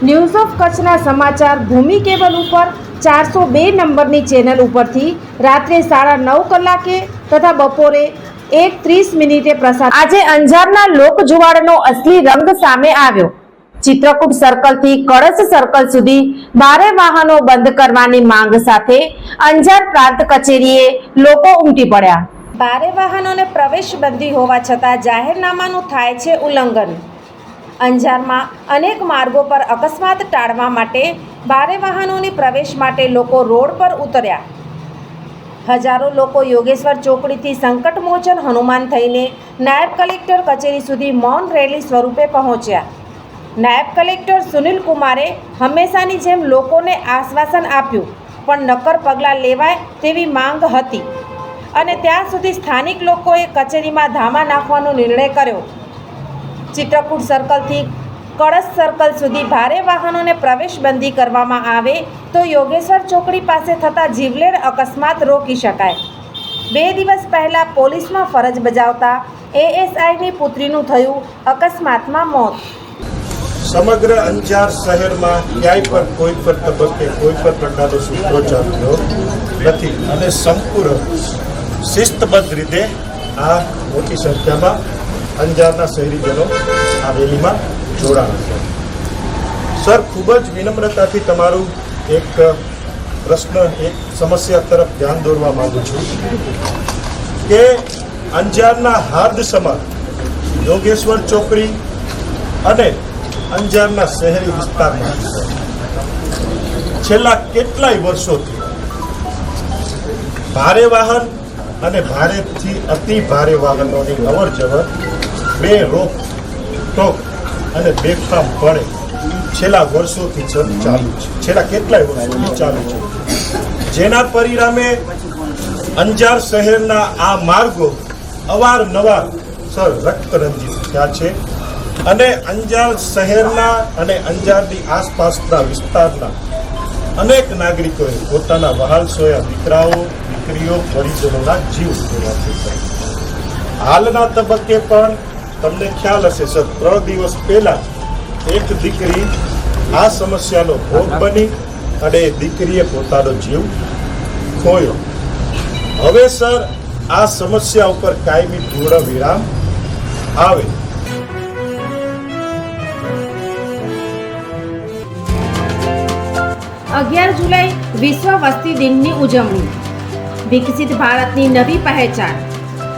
News of કચ્છના સમાચાર ભૂમિ cable ઉપર ચારસો બે નંબરની ચેનલ ઉપરથી રાત્રે સાડા નવ કલાકે તથા બપોરે એક ત્રીસ મિનિટે પ્રસાર આજે અંજારના લોક જુવાળનો અસલી રંગ સામે આવ્યો. ચિત્રકૂટ સર્કલથી કળશ સર્કલ સુધી ભારે વાહનો બંધ કરવાની માંગ સાથે અંજાર પ્રાંત કચેરીએ લોકો ઉમટી પડ્યા. ભારે વાહનોને પ્રવેશ બંધી હોવા છતાં જાહેરનામાનું થાય છે ઉલ્લંઘન. અંજારમાં અનેક માર્ગો પર અકસ્માત ટાળવા માટે ભારે વાહનોની પ્રવેશ માટે લોકો રોડ પર ઉતર્યા. હજારો લોકો યોગેશ્વર ચોકડીથી સંકટમોચન હનુમાન થઈને નાયબ કલેક્ટર કચેરી સુધી મૌન રેલી સ્વરૂપે પહોંચ્યા. નાયબ કલેક્ટર સુનિલ કુમારે હંમેશાની જેમ લોકોને આશ્વાસન આપ્યું, પણ નક્કર પગલાં લેવાય તેવી માંગ હતી. અને ત્યાં સુધી સ્થાનિક લોકોએ કચેરીમાં ધામા નાખવાનો નિર્ણય કર્યો. ચિત્રકૂટ સર્કલથી કળશ સર્કલ સુધી ભારે વાહનોને પ્રવેશબંધી કરવામાં આવે તો યોગેશ્વર ચોકડી પાસે થતા જીવલેણ અકસ્માત રોકી શકાય. બે દિવસ પહેલાં પોલીસમાં ફરજ બજાવતા એએસઆઈની પુત્રીનું થયું અકસ્માતમાં મોત. સમગ્ર અંજાર શહેરમાં ક્યાંય પણ કોઈ પણ તબક્કે કોઈ પણ પ્રકારનો સૂત્રોચ્ચાર થયો નથી અને સંપૂર્ણ શિસ્તબદ્ધ રીતે આ મોટી સંખ્યામાં અંજારના શહેરીજનો આ રેલીમાં જોડાણા છે. સર, ખૂબ જ વિનમ્રતાથી તમારું એક પ્રશ્ન, એક સમસ્યા તરફ ધ્યાન દોરવા માંગુ છું કે અંજારના હાર્દ સમાન યોગેશ્વર ચોકડી અને અંજારના શહેરી વિસ્તારમાં છેલ્લા કેટલાય વર્ષોથી ભારે વાહન અને ભારેથી અતિ ભારે વાહનોની અવર જવર બે રોક ટોક અને બેફામ ભણે છેલ્લા વર્ષોથી ચાલુ છે. છેલ્લા કેટલાય વર્ષોથી ચાલુ છે. જેના પરિણામે અંજાર શહેરના આ માર્ગો અવારનવાર સર રક્તરંજિત થયા છે અને અંજાર શહેરના અને અંજારની આસપાસના વિસ્તારના અનેક નાગરિકોએ પોતાના વહાલ સોયા દીકરાઓ, દીકરીઓ, પરિજનોના જીવ ગુમાવ્યા હાલના તબક્કે પણ તમને ખ્યાલ હશે, સર, ત્રણ દિવસ પહેલા એક દીકરી આ સમસ્યાનો ભોગ બની અને દીકરીએ પોતાનો જીવ ખોયો. હવે, સર, આ સમસ્યા ઉપર કાયમી પૂર્ણ વિરામ આવે. અગિયાર જુલાઈ વિશ્વ વસ્તી દિનની ઉજવણી. વિકસિત ભારતની નવી પહેચાન.